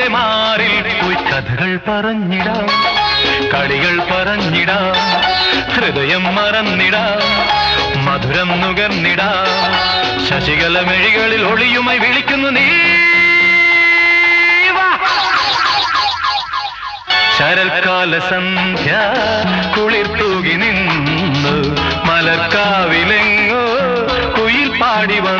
കളിയുടെ മാറി പോയി കഥകൾ പറഞ്ഞിടാം കളികൾ പറഞ്ഞിടാം ഹൃദയം മറന്നിടാം മധുരം നുകർന്നിടാം ശശികല മെഴികളിൽ ഒളിയുമായി വിളിക്കുന്നു നീ. ശരൽക്കാല സന്ധ്യ കുളിർ തൂകി നിന്നു മലക്കാവിലെങ്ങോ കുയിൽ പാടി വന്നു.